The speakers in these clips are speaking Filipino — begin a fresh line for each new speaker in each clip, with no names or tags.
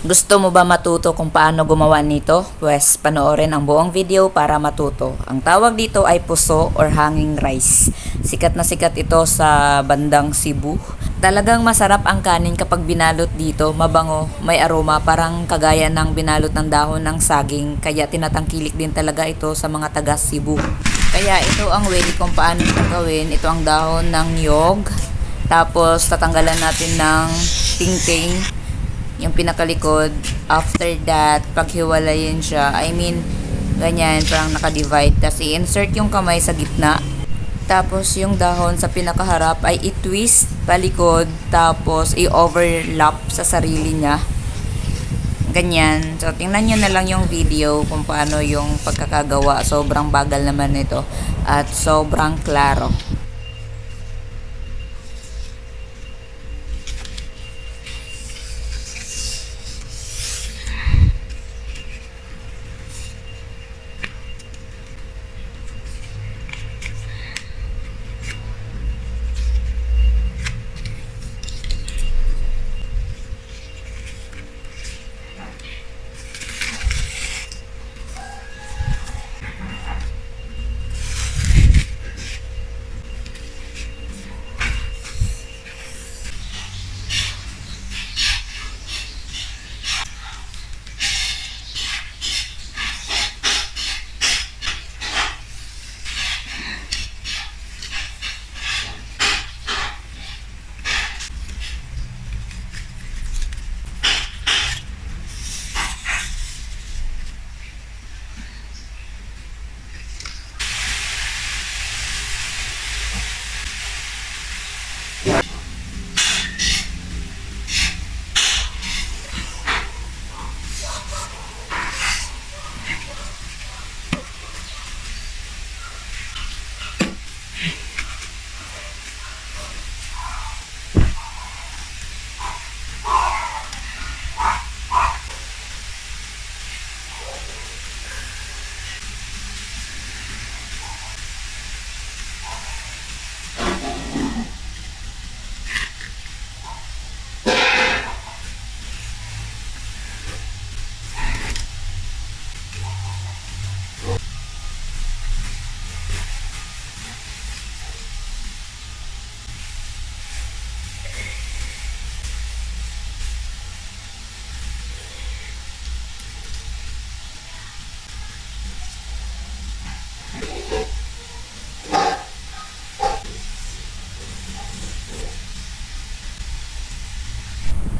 Gusto mo ba matuto kung paano gumawa nito? Pwes, panoorin ang buong video para matuto. Ang tawag dito ay puso or hanging rice. Sikat na sikat ito sa bandang Cebu. Talagang masarap ang kanin kapag binalot dito, mabango, may aroma, parang kagaya ng binalot ng dahon ng saging, kaya tinatangkilik din talaga ito sa mga taga Cebu. Kaya ito ang way kung paano ito gawin. Ito ang dahon ng nyog, tapos tatanggalan natin ng tingting, yung pinakalikod. After that, paghiwalayin siya, I mean, ganyan, parang naka-divide. Tapos i-insert yung kamay sa gitna. Tapos yung dahon sa pinakaharap ay i-twist palikod. Tapos i-overlap sa sarili niya. Ganyan. So, tingnan nyo na lang yung video kung paano yung pagkakagawa. Sobrang bagal naman ito. At sobrang klaro.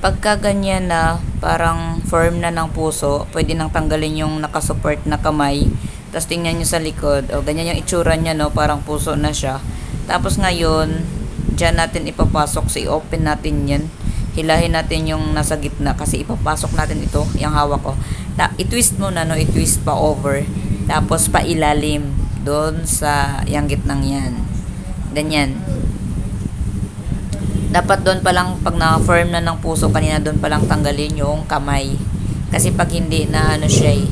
Pagka ganyan na parang firm na ng puso, pwede nang tanggalin yung nakasupport na kamay. Tapos tingnan nyo sa likod, o ganyan yung itsura niya, no? parang puso na siya. Tapos ngayon, dyan natin ipapasok, so i-open natin yan. Hilahin natin yung nasa gitna kasi ipapasok natin ito, yung hawak ko. Ta- i-twist mo na, no? i-twist pa over. Tapos pa ilalim doon sa yung gitnang yan. Ganyan dapat doon pa lang pag na-firm na ng puso kanina doon pa lang tanggalin yung kamay. Kasi pag hindi na ano siya eh,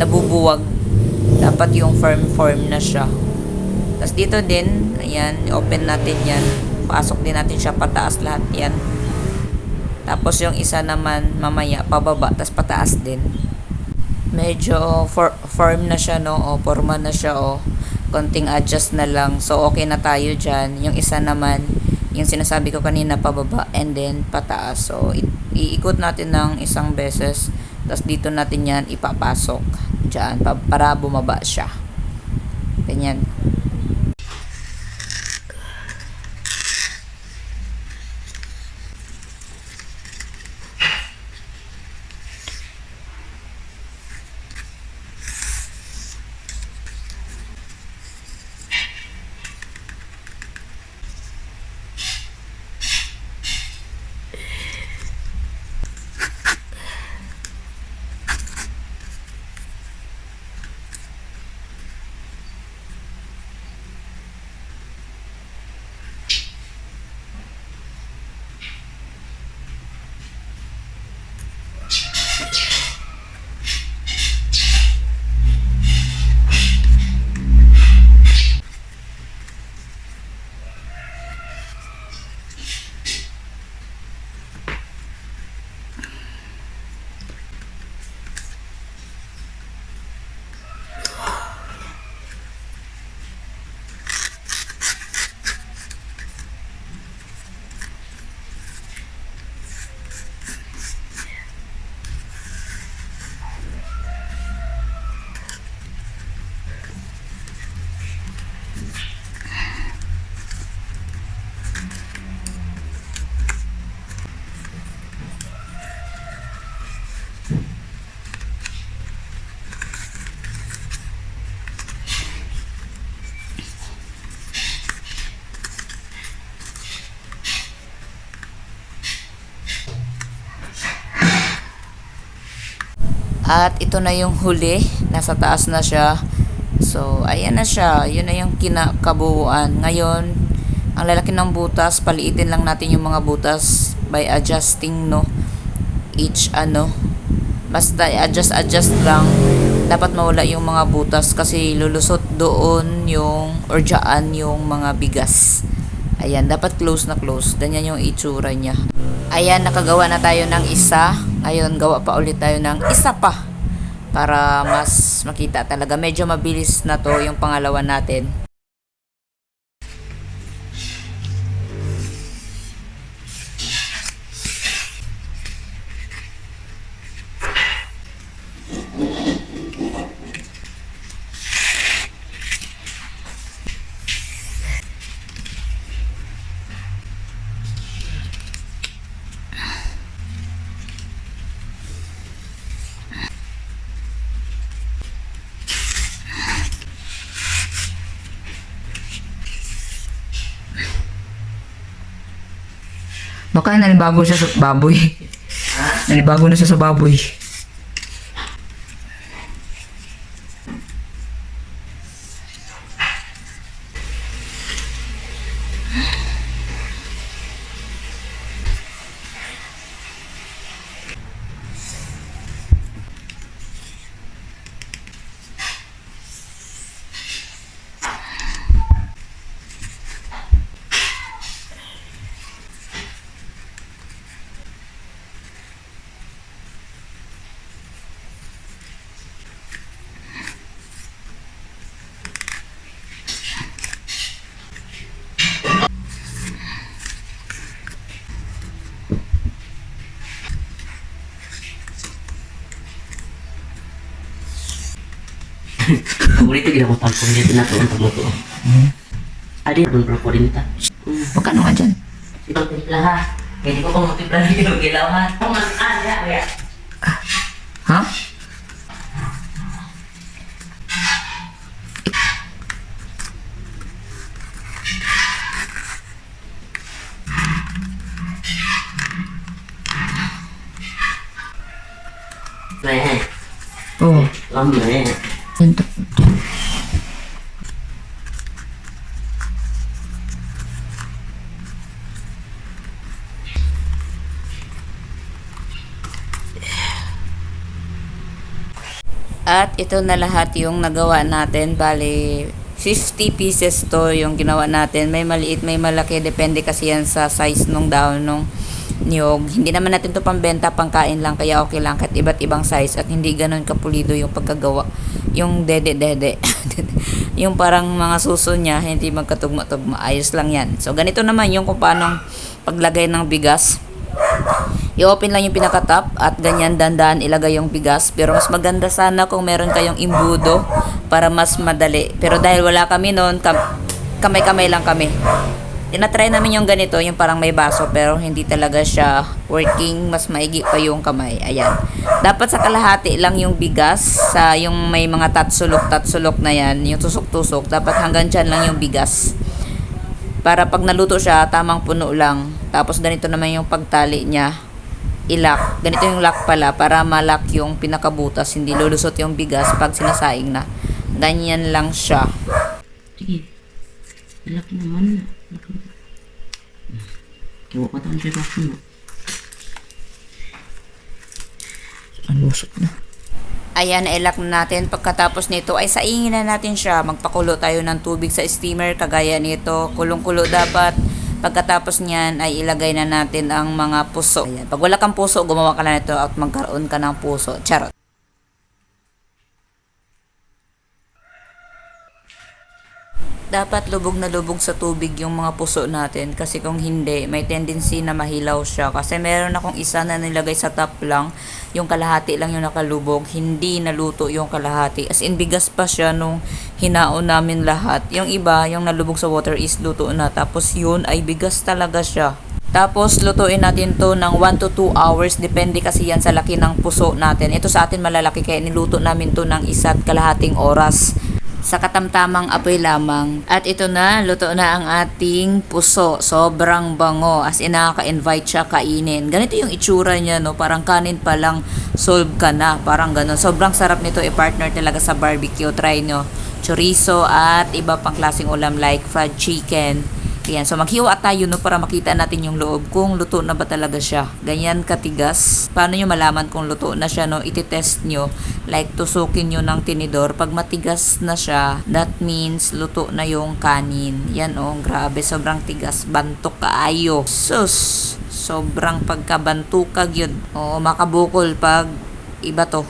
nabubuwag. Dapat yung firm firm na siya. Tapos dito din ayan open natin yan. Pasok din natin siya pataas lahat yan. Tapos yung isa naman mamaya pababa tapos pataas din. Medyo for, firm na siya no? O forma na siya o. Konting adjust na lang. So okay na tayo dyan. Yung isa naman yung sinasabi ko kanina pababa and then pataas. So, iikot natin ng isang beses. Tapos dito natin yan ipapasok dyan pa- para bumaba siya. Ganyan. At ito na yung huli. Nasa taas na siya. So, ayan na siya. Yun na yung kinakabuuan. Ngayon, ang lalaki ng butas, paliitin lang natin yung mga butas by adjusting, no? Each, ano, basta adjust, adjust lang. Dapat mawala yung mga butas kasi lulusot doon yung, or dyan yung mga bigas. Ayan, dapat close na close. Ganyan yung itsura niya. Ayan, nakagawa na tayo ng isa. Ngayon, gawa pa ulit tayo ng isa pa. Para mas makita talaga. Medyo mabilis na to yung pangalawa natin.
Baka nanibago siya sa baboy. Nanibago na siya sa baboy.
Paborito gila ko talpong dito na to ang pagluto. Adi pun proporinta.
Magkano nga dyan?
Ibang timpla ha. Hindi ko kung timpla na yung gilaw ha. Kung mas ada ya.
Ha?
Meh.
Oo.
Oh, meh.
Yan to.
At ito na lahat yung nagawa natin. Bali, 50 pieces to yung ginawa natin. May maliit, may malaki. Depende kasi yan sa size nung daon nung niyog. Hindi naman natin to pambenta, pangkain lang. Kaya okay lang kahit iba't ibang size. At hindi ganun kapulido yung pagkagawa. Yung dede-dede. yung parang mga suso niya, hindi magkatugma-tugma. Ayos lang yan. So, ganito naman yung kung paano paglagay ng bigas. I-open lang yung pinaka-top at ganyan dandan ilagay yung bigas. Pero mas maganda sana kung meron kayong imbudo para mas madali. Pero dahil wala kami noon, kam- kamay-kamay lang kami. Tinatry namin yung ganito, yung parang may baso pero hindi talaga siya working. Mas maigi pa yung kamay. Ayan. Dapat sa kalahati lang yung bigas. Sa yung may mga tatsulok-tatsulok na yan, yung tusok-tusok. Dapat hanggang dyan lang yung bigas para pag naluto siya, tamang puno lang. Tapos ganito naman yung pagtali niya. Ilak. Ganito yung lock pala para malak yung pinakabutas. Hindi lulusot yung bigas pag sinasaing na. Ganyan lang siya.
Sige. Laki naman. Laki. Kiwa pa tayo siya ako
lusot na.
Ayan, ilak na natin. Pagkatapos nito ay saingin na natin siya. Magpakulo tayo ng tubig sa steamer. Kagaya nito. Kulong-kulo dapat. Pagkatapos niyan ay ilagay na natin ang mga puso. Ayan. Pag wala kang puso, gumawa ka na nito at magkaroon ka ng puso. Charot. Dapat lubog na lubog sa tubig yung mga puso natin. Kasi kung hindi may tendency na mahilaw siya. Kasi meron akong isa na nilagay sa top lang. Yung kalahati lang yung nakalubog. Hindi naluto yung kalahati. As in bigas pa siya nung hinaon namin lahat. Yung iba yung nalubog sa water is luto na. Tapos yun ay bigas talaga siya. Tapos, lutuin natin to ng 1 to 2 hours. Depende kasi yan sa laki ng puso natin. Ito sa atin malalaki kaya niluto namin to ng isa't kalahating oras. Sa katamtamang apoy lamang. At ito na, luto na ang ating puso. Sobrang bango. As in, nakaka-invite siya kainin. Ganito yung itsura niya, no? Parang kanin pa lang, solve ka na. Parang ganun. Sobrang sarap nito i-partner talaga sa barbecue. Try nyo. Chorizo at iba pang klaseng ulam like fried chicken. Ayan, so maghiwa tayo no para makita natin yung loob kung luto na ba talaga siya. Ganyan katigas. Paano nyo malaman kung luto na siya no? Ititest nyo. Like tusukin nyo ng tinidor. Pag matigas na siya, that means luto na yung kanin. Yan oh, grabe. Sobrang tigas. Bantok kaayo. Sus! Sobrang pagkabantukag yun. Oo, makabukol pag iba to.